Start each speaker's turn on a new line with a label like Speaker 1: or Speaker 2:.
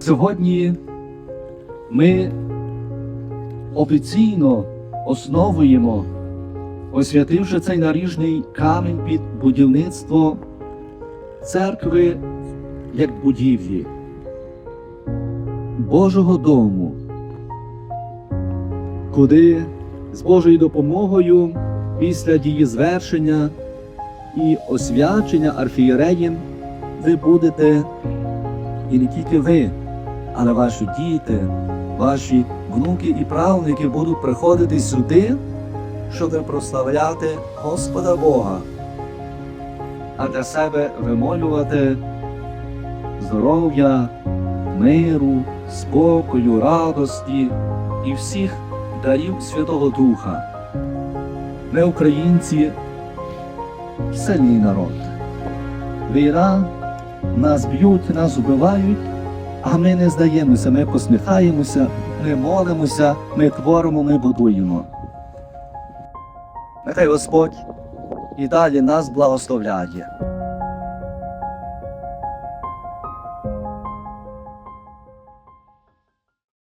Speaker 1: Сьогодні ми офіційно основуємо, освятивши цей наріжний камінь під будівництво церкви як будівлі, Божого дому, куди з Божою допомогою після дії звершення і освячення архієреєм ви будете і не тільки ви, але ваші діти, ваші внуки і правнуки будуть приходити сюди, щоб прославляти Господа Бога, а для себе вимолювати здоров'я, миру, спокою, радості і всіх дарів Святого Духа. Ми, українці, сильний народ. Війна нас б'ють, нас вбивають, а ми не здаємося, ми посміхаємося, ми молимося, ми творимо, ми будуємо. Нехай Господь і далі нас благословляє.